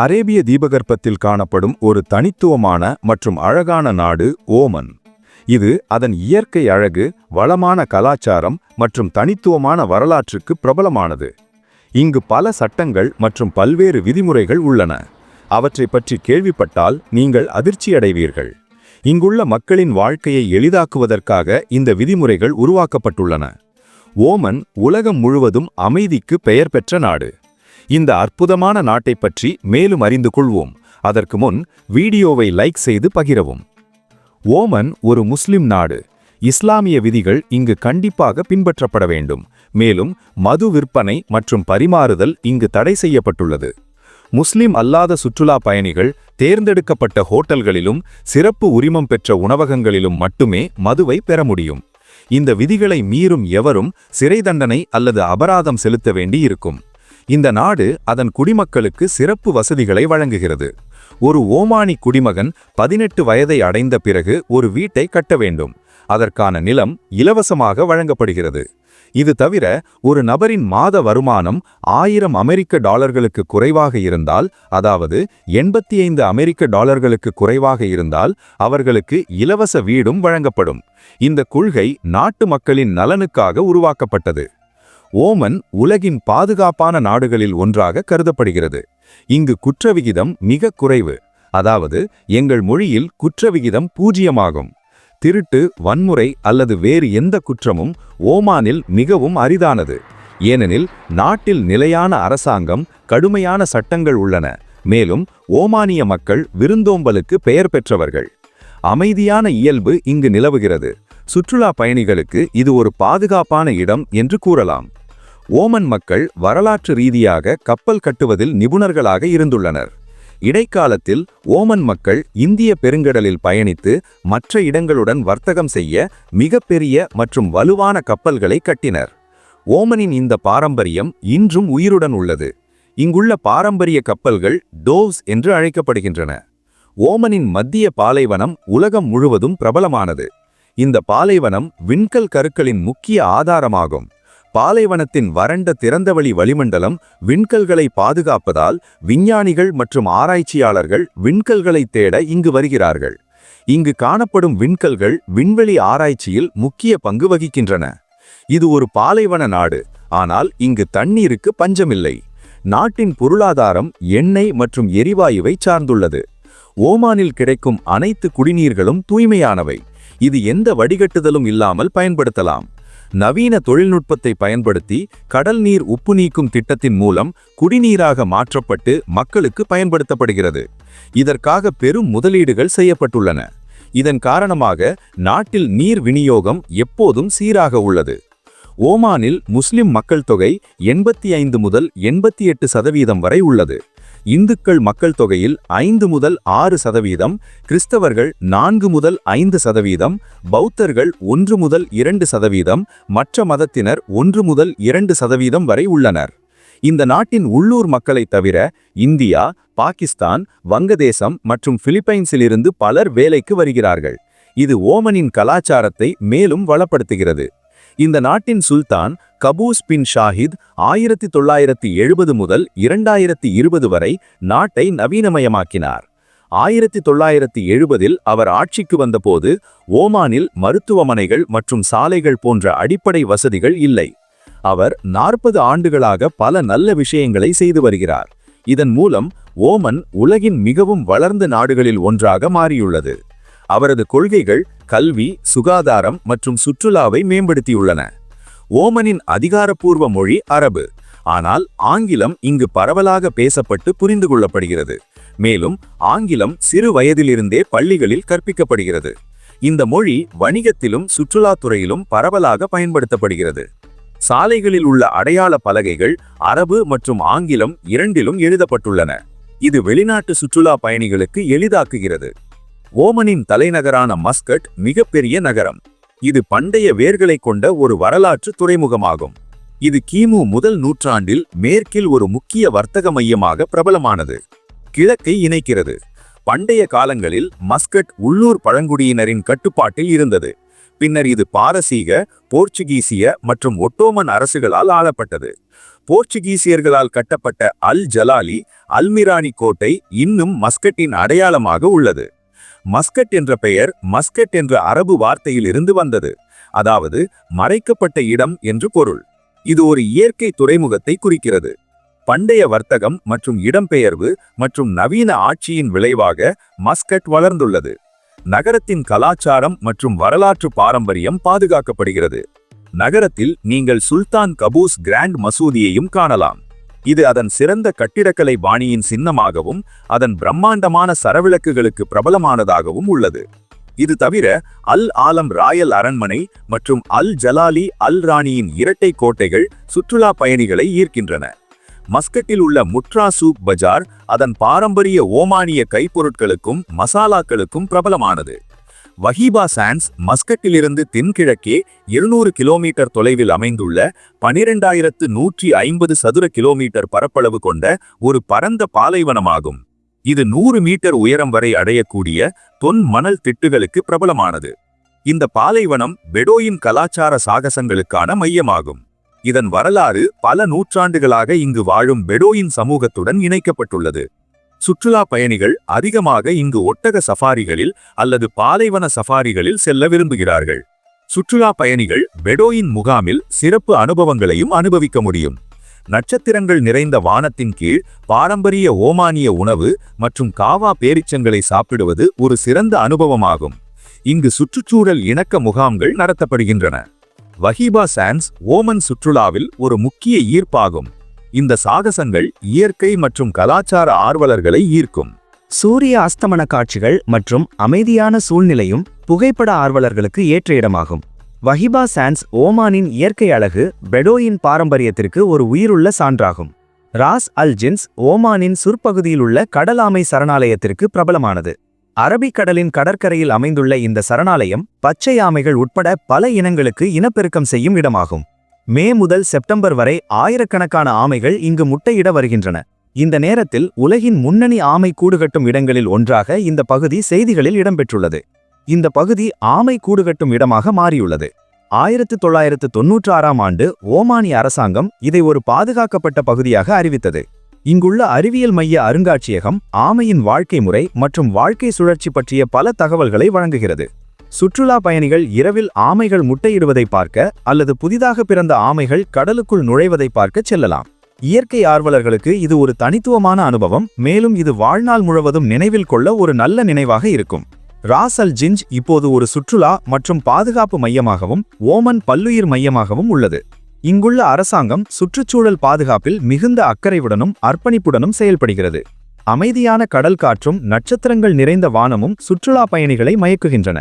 அரேபிய தீபகற்பத்தில் காணப்படும் ஒரு தனித்துவமான மற்றும் அழகான நாடு ஓமன். இது அதன் இயற்கை அழகு வளமான கலாச்சாரம் மற்றும் தனித்துவமான வரலாற்றுக்கு பிரபலமானது. இங்கு பல சட்டங்கள் மற்றும் பல்வேறு விதிமுறைகள் உள்ளன. அவற்றை பற்றி கேள்விப்பட்டால் நீங்கள் அதிர்ச்சியடைவீர்கள். இங்குள்ள மக்களின் வாழ்க்கையை எளிதாக்குவதற்காக இந்த விதிமுறைகள் உருவாக்கப்பட்டுள்ளன. ஓமன் உலகம் முழுவதும் அமைதிக்கு பெயர் பெற்ற நாடு. இந்த அற்புதமான நாட்டை பற்றி மேலும் அறிந்து கொள்வோம். அதற்கு முன் வீடியோவை லைக் செய்து பகிரவும். ஓமன் ஒரு முஸ்லிம் நாடு. இஸ்லாமிய விதிகள் இங்கு கண்டிப்பாக பின்பற்றப்பட வேண்டும். மேலும் மது விற்பனை மற்றும் பரிமாறுதல் இங்கு தடை செய்யப்பட்டுள்ளது. முஸ்லிம் அல்லாத சுற்றுலா பயணிகள் தேர்ந்தெடுக்கப்பட்ட ஹோட்டல்களிலும் சிறப்பு உரிமம் பெற்ற உணவகங்களிலும் மட்டுமே மதுவை பெற முடியும். இந்த விதிகளை மீறும் எவரும் சிறை தண்டனை அல்லது அபராதம் செலுத்த வேண்டி இருக்கும் இந்த நாடு அதன் குடிமக்களுக்கு சிறப்பு வசதிகளை வழங்குகிறது. ஒரு ஓமானி குடிமகன் பதினெட்டு வயதை அடைந்த பிறகு ஒரு வீட்டை கட்ட வேண்டும். அதற்கான நிலம் இலவசமாக வழங்கப்படுகிறது. இது தவிர ஒரு நபரின் மாத வருமானம் ஆயிரம் அமெரிக்க டாலர்களுக்கு குறைவாக இருந்தால் அதாவது எண்பத்தி ஐந்து அமெரிக்க டாலர்களுக்கு குறைவாக இருந்தால் அவர்களுக்கு இலவச வீடும் வழங்கப்படும். இந்த கொள்கை நாட்டு மக்களின் நலனுக்காக உருவாக்கப்பட்டது. ஓமன் உலகின் பாதுகாப்பான நாடுகளில் ஒன்றாக கருதப்படுகிறது. இங்கு குற்றவிகிதம் மிக குறைவு. அதாவது எங்கள் மொழியில் குற்றவிகிதம் பூஜ்ஜியமாகும் திருட்டு வன்முறை அல்லது வேறு எந்த குற்றமும் ஓமானில் மிகவும் அரிதானது. ஏனெனில் நாட்டில் நிலையான அரசாங்கம் கடுமையான சட்டங்கள் உள்ளன. மேலும் ஓமானிய மக்கள் விருந்தோம்பலுக்கு பெயர் பெற்றவர்கள். அமைதியான இயல்பு இங்கு நிலவுகிறது. சுற்றுலா பயணிகளுக்கு இது ஒரு பாதுகாப்பான இடம் என்று கூறலாம். ஓமன் மக்கள் வரலாற்று ரீதியாக கப்பல் கட்டுவதில் நிபுணர்களாக இருந்துள்ளனர். இடைக்காலத்தில் ஓமன் மக்கள் இந்திய பெருங்கடலில் பயணித்து மற்ற இடங்களுடன் வர்த்தகம் செய்ய மிகப்பெரிய மற்றும் வலுவான கப்பல்களை கட்டினர். ஓமனின் இந்த பாரம்பரியம் இன்றும் உயிருடன் உள்ளது. இங்குள்ள பாரம்பரிய கப்பல்கள் டோவ்ஸ் என்று அழைக்கப்படுகின்றன. ஓமனின் மத்திய பாலைவனம் உலகம் முழுவதும் பிரபலமானது. இந்த பாலைவனம் விண்கல் கருக்களின் முக்கிய ஆதாரமாகும். பாலைவனத்தின் வறண்ட திறந்தவெளி வளிமண்டலம் விண்கல்களை பாதுகாப்பதால் விஞ்ஞானிகள் மற்றும் ஆராய்ச்சியாளர்கள் விண்கல்களை தேட இங்கு வருகிறார்கள். இங்கு காணப்படும் விண்கல்கள் விண்வெளி ஆராய்ச்சியில் முக்கிய பங்கு வகிக்கின்றன. இது ஒரு பாலைவன நாடு ஆனால் இங்கு தண்ணீருக்கு பஞ்சமில்லை. நாட்டின் பொருளாதாரம் எண்ணெய் மற்றும் எரிவாயுவை சார்ந்துள்ளது. ஓமானில் கிடைக்கும் அனைத்து குடிநீர்களும் தூய்மையானவை. இது எந்த வடிகட்டுதலும் இல்லாமல் பயன்படுத்தலாம். நவீன தொழில்நுட்பத்தை பயன்படுத்தி கடல் நீர் உப்பு நீக்கும் திட்டத்தின் மூலம் குடிநீராக மாற்றப்பட்டு மக்களுக்கு பயன்படுத்தப்படுகிறது. இதற்காக பெரும் முதலீடுகள் செய்யப்பட்டுள்ளன. இதன் காரணமாக நாட்டில் நீர் விநியோகம் எப்போதும் சீராக உள்ளது. ஓமானில் முஸ்லிம் மக்கள் தொகை எண்பத்தி ஐந்து முதல் எண்பத்தி எட்டு சதவீதம் வரை உள்ளது. இந்துக்கள் மக்கள் தொகையில் ஐந்து முதல் ஆறு சதவீதம் கிறிஸ்தவர்கள் நான்கு முதல் ஐந்து சதவீதம் பௌத்தர்கள் ஒன்று முதல் இரண்டு சதவீதம் மற்ற மதத்தினர் ஒன்று முதல் இரண்டு சதவீதம் வரை உள்ளனர். இந்த நாட்டின் உள்ளூர் மக்களைத் தவிர இந்தியா பாகிஸ்தான் வங்கதேசம் மற்றும் பிலிப்பைன்ஸிலிருந்து பலர் வேலைக்கு வருகிறார்கள். இது ஓமனின் கலாச்சாரத்தை மேலும் வளப்படுத்துகிறது. இந்த நாட்டின் சுல்தான் கபூஸ் பின் ஷாஹித் ஆயிரத்தி தொள்ளாயிரத்தி எழுபது முதல் இரண்டாயிரத்தி இருபது வரை நாட்டை நவீனமயமாக்கினார். ஆயிரத்தி தொள்ளாயிரத்தி எழுபதில் அவர் ஆட்சிக்கு வந்தபோது ஓமானில் மருத்துவமனைகள் மற்றும் சாலைகள் போன்ற அடிப்படை வசதிகள் இல்லை. அவர் நாற்பது ஆண்டுகளாக பல நல்ல விஷயங்களை செய்து வருகிறார். இதன் மூலம் ஓமன் உலகின் மிகவும் வளர்ந்த நாடுகளில் ஒன்றாக மாறியுள்ளது. அவரது கொள்கைகள் கல்வி சுகாதாரம் மற்றும் சுற்றுலாவை மேம்படுத்தியுள்ளன. ஓமனின் அதிகாரப்பூர்வ மொழி அரபு. ஆனால் ஆங்கிலம் இங்கு பரவலாக பேசப்பட்டு புரிந்து கொள்ளப்படுகிறது. மேலும் ஆங்கிலம் சிறு வயதிலிருந்தே பள்ளிகளில் கற்பிக்கப்படுகிறது. இந்த மொழி வணிகத்திலும் சுற்றுலாத்துறையிலும் பரவலாக பயன்படுத்தப்படுகிறது. சாலைகளில் உள்ள அடையாள பலகைகள் அரபு மற்றும் ஆங்கிலம் இரண்டிலும் எழுதப்பட்டுள்ளன. இது வெளிநாட்டு சுற்றுலா பயணிகளுக்கு எளிதாக்குகிறது. ஓமனின் தலைநகரான மஸ்கட் மிகப்பெரிய நகரம். இது பண்டைய வேர்களை கொண்ட ஒரு வரலாற்று துறைமுகமாகும். இது கிமு முதல் நூற்றாண்டில் மேற்கில் ஒரு முக்கிய வர்த்தக மையமாக பிரபலமானது. கிழக்கை இணைக்கிறது. பண்டைய காலங்களில் மஸ்கட் உள்ளூர் பழங்குடியினரின் கட்டுப்பாட்டில் இருந்தது. பின்னர் இது பாரசீக போர்ச்சுகீசிய மற்றும் ஒட்டோமன் அரசுகளால் ஆளப்பட்டது. போர்ச்சுகீசியர்களால் கட்டப்பட்ட அல் ஜலாலி அல்மிரானி கோட்டை இன்னும் மஸ்கட்டின் அடையாளமாக உள்ளது. மஸ்கட் என்ற பெயர் மஸ்கட் என்ற அரபு வார்த்தையில் இருந்து வந்தது. அதாவது மறைக்கப்பட்ட இடம் என்று பொருள். இது ஒரு இயற்கை துறைமுகத்தை குறிக்கிறது. பண்டைய வர்த்தகம் மற்றும் இடம்பெயர்வு மற்றும் நவீன ஆட்சியின் விளைவாக மஸ்கட் வளர்ந்துள்ளது. நகரத்தின் கலாச்சாரம் மற்றும் வரலாற்று பாரம்பரியம் பாதுகாக்கப்படுகிறது. நகரத்தில் நீங்கள் சுல்தான் கபூஸ் கிராண்ட் மசூதியையும் காணலாம். இது அதன் சிறந்த கட்டிடக்கலை பாணியின் சின்னமாகவும் அதன் பிரம்மாண்டமான சரவிளக்குகளுக்கு பிரபலமானதாகவும் உள்ளது. இது தவிர அல் ஆலம் ராயல் அரண்மனை மற்றும் அல் ஜலாலி அல் ராணியின் இரட்டை கோட்டைகள் சுற்றுலா பயணிகளை ஈர்க்கின்றன. மஸ்கட்டில் உள்ள முட்ரா சூக் பஜார் அதன் பாரம்பரிய ஓமானிய கைப்பொருட்களுக்கும் மசாலாக்களுக்கும் பிரபலமானது. வஹீபா சான்ஸ் மஸ்கட்டிலிருந்து தென்கிழக்கே இருநூறு கிலோமீட்டர் தொலைவில் அமைந்துள்ள பனிரெண்டாயிரத்து நூற்றி ஐம்பது சதுர கிலோமீட்டர் பரப்பளவு கொண்ட ஒரு பரந்த பாலைவனமாகும். இது நூறு மீட்டர் உயரம் வரை அடையக்கூடிய தொன் மணல் திட்டுகளுக்கு பிரபலமானது. இந்த பாலைவனம் பெடோயின் கலாச்சார சாகசங்களுக்கான மையமாகும். இதன் வரலாறு பல நூற்றாண்டுகளாக இங்கு வாழும் பெடோயின் சமூகத்துடன் இணைக்கப்பட்டுள்ளது. சுற்றுலா பயணிகள் அதிகமாக இங்கு ஒட்டக சஃபாரிகளில் அல்லது பாலைவன சஃபாரிகளில் செல்ல விரும்புகிறார்கள். சுற்றுலா பயணிகள் பெடோயின் முகாமில் சிறப்பு அனுபவங்களையும் அனுபவிக்க முடியும். நட்சத்திரங்கள் நிறைந்த வானத்தின் கீழ் பாரம்பரிய ஓமானிய உணவு மற்றும் காவா பேரிச்சங்களை சாப்பிடுவது ஒரு சிறந்த அனுபவமாகும். இங்கு சுற்றுச்சூழல் இணக்க முகாம்கள் நடத்தப்படுகின்றன. வஹீபா சான்ஸ் ஓமன் சுற்றுலாவில் ஒரு முக்கிய ஈர்ப்பாகும். இந்த சாகசங்கள் இயற்கை மற்றும் கலாச்சார ஆர்வலர்களை ஈர்க்கும். சூரிய அஸ்தமன காட்சிகள் மற்றும் அமைதியான சூழ்நிலையும் புகைப்பட ஆர்வலர்களுக்கு ஏற்ற இடமாகும். வஹிபா சான்ஸ் ஓமானின் இயற்கை அழகு பெடோயின் பாரம்பரியத்திற்கு ஒரு உயிருள்ள சான்றாகும். ராஸ் அல் ஜின்ஸ் ஓமானின் சுற்பகுதியில் உள்ள கடலாமை சரணாலயத்திற்கு பிரபலமானது. அரபிக்கடலின் கடற்கரையில் அமைந்துள்ள இந்த சரணாலயம் பச்சை ஆமைகள் உட்பட பல இனங்களுக்கு இனப்பெருக்கம் செய்யும் இடமாகும். மே முதல் செப்டம்பர் வரை ஆயிரக்கணக்கான ஆமைகள் இங்கு முட்டையிட வருகின்றன. இந்த நேரத்தில் உலகின் முன்னணி ஆமை கூடுகட்டும் இடங்களில் ஒன்றாக இந்த பகுதி செய்திகளில் இடம்பெற்றுள்ளது. இந்த பகுதி ஆமை கூடுகட்டும் இடமாக மாறியுள்ளது. ஆயிரத்து தொள்ளாயிரத்து தொன்னூற்று ஆறாம் ஆண்டு ஓமானிய அரசாங்கம் இதை ஒரு பாதுகாக்கப்பட்ட பகுதியாக அறிவித்தது. இங்குள்ள அறிவியல் மைய அருங்காட்சியகம் ஆமையின் வாழ்க்கை முறை மற்றும் வாழ்க்கை சுழற்சி பற்றிய பல தகவல்களை வழங்குகிறது. சுற்றுலா பயணிகள் இரவில் ஆமைகள் முட்டையிடுவதை பார்க்க அல்லது புதிதாக பிறந்த ஆமைகள் கடலுக்குள் நுழைவதை பார்க்க செல்லலாம். இயற்கை ஆர்வலர்களுக்கு இது ஒரு தனித்துவமான அனுபவம் மேலும் இது வாழ்நாள் முழுவதும் நினைவில் கொள்ள ஒரு நல்ல நினைவாக இருக்கும். ராஸ் அல் ஜிஞ்ச் இப்போது ஒரு சுற்றுலா மற்றும் பாதுகாப்பு மையமாகவும் ஓமன் பல்லுயிர் மையமாகவும் உள்ளது. இங்குள்ள அரசாங்கம் சுற்றுச்சூழல் பாதுகாப்பில் மிகுந்த அக்கறையுடனும் அர்ப்பணிப்புடனும் செயல்படுகிறது. அமைதியான கடல் காற்றும் நட்சத்திரங்கள் நிறைந்த வானமும் சுற்றுலா பயணிகளை மயக்குகின்றன.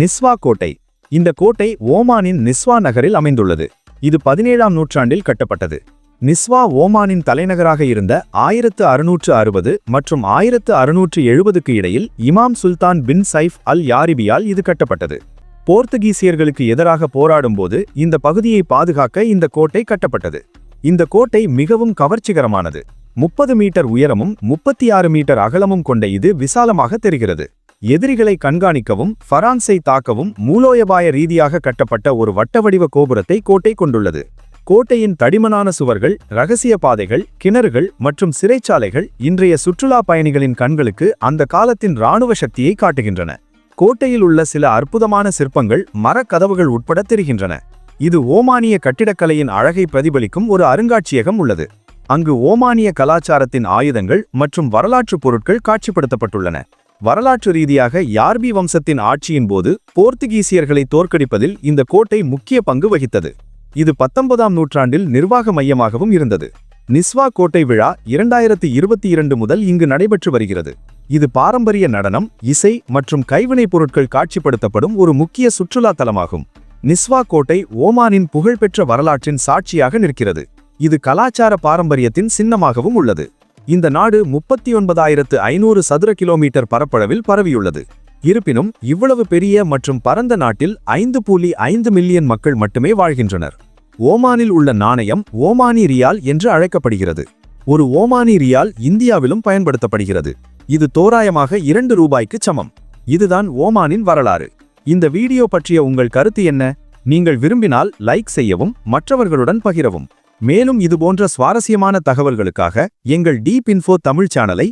நிஸ்வா கோட்டை. இந்த கோட்டை ஓமானின் நிஸ்வா நகரில் அமைந்துள்ளது. இது பதினேழாம் நூற்றாண்டில் கட்டப்பட்டது. நிஸ்வா ஓமானின் தலைநகராக இருந்த ஆயிரத்து அறுநூற்று அறுபது மற்றும் ஆயிரத்து அறுநூற்று எழுபதுக்கு இடையில் இமாம் சுல்தான் பின் சைஃப் அல் யாரிபியால் இது கட்டப்பட்டது. போர்த்துகீசியர்களுக்கு எதிராக போராடும்போது இந்த பகுதியை பாதுகாக்க இந்த கோட்டை கட்டப்பட்டது. இந்த கோட்டை மிகவும் கவர்ச்சிகரமானது. முப்பது மீட்டர் உயரமும் முப்பத்தி ஆறு மீட்டர் அகலமும் கொண்ட இது விசாலமாக தெரிகிறது. எதிரிகளை கண்காணிக்கவும் ஃபரான்ஸை தாக்கவும் மூலோயபாய ரீதியாக கட்டப்பட்ட ஒரு வட்டவடிவ கோபுரத்தை கோட்டை கொண்டுள்ளது. கோட்டையின் தடிமனான சுவர்கள் ரகசிய பாதைகள் கிணறுகள் மற்றும் சிறைச்சாலைகள் இன்றைய சுற்றுலா பயணிகளின் கண்களுக்கு அந்த காலத்தின் இராணுவ சக்தியை காட்டுகின்றன. கோட்டையில் உள்ள சில அற்புதமான சிற்பங்கள் மரக்கதவுகள் உட்பட தெரிகின்றன. இது ஓமானிய கட்டிடக்கலையின் அழகை பிரதிபலிக்கும் ஒரு அருங்காட்சியகம் உள்ளது. அங்கு ஓமானிய கலாச்சாரத்தின் ஆயுதங்கள் மற்றும் வரலாற்றுப் பொருட்கள் காட்சிப்படுத்தப்பட்டுள்ளன. வரலாற்று ரீதியாக யார்பி வம்சத்தின் ஆட்சியின் போது போர்த்துகீசியர்களை தோற்கடிப்பதில் இந்த கோட்டை முக்கிய பங்கு வகித்தது. இது பத்தொன்பதாம் நூற்றாண்டில் நிர்வாக மையமாகவும் இருந்தது. நிஸ்வா கோட்டை விழா இரண்டாயிரத்தி இருபத்தி இரண்டு முதல் இங்கு நடைபெற்று வருகிறது. இது பாரம்பரிய நடனம் இசை மற்றும் கைவினைப் பொருட்கள் காட்சிப்படுத்தப்படும் ஒரு முக்கிய சுற்றுலா தலமாகும். நிஸ்வா கோட்டை ஓமானின் புகழ்பெற்ற வரலாற்றின் சாட்சியாக நிற்கிறது. இது கலாச்சார பாரம்பரியத்தின் சின்னமாகவும் உள்ளது. இந்த நாடு முப்பத்தி ஒன்பதாயிரத்து ஐநூறு சதுர கிலோமீட்டர் பரப்பளவில் பரவியுள்ளது. இருப்பினும் இவ்வளவு பெரிய மற்றும் பரந்த நாட்டில் ஐந்து புள்ளி ஐந்து மில்லியன் மக்கள் மட்டுமே வாழ்கின்றனர். ஓமானில் உள்ள நாணயம் ஓமானி ரியால் என்று அழைக்கப்படுகிறது. ஒரு ஓமானி ரியால் இந்தியாவிலும் பயன்படுத்தப்படுகிறது. இது தோராயமாக இரண்டு ரூபாய்க்கு சமம். இதுதான் ஓமானின் வரலாறு. இந்த வீடியோ பற்றிய உங்கள் கருத்து என்ன? நீங்கள் விரும்பினால் லைக் செய்யவும் மற்றவர்களுடன் பகிரவும். மேலும் இதுபோன்ற சுவாரஸ்யமான தகவல்களுக்காக எங்கள் டீப் இன்ஃபோ தமிழ் சேனலை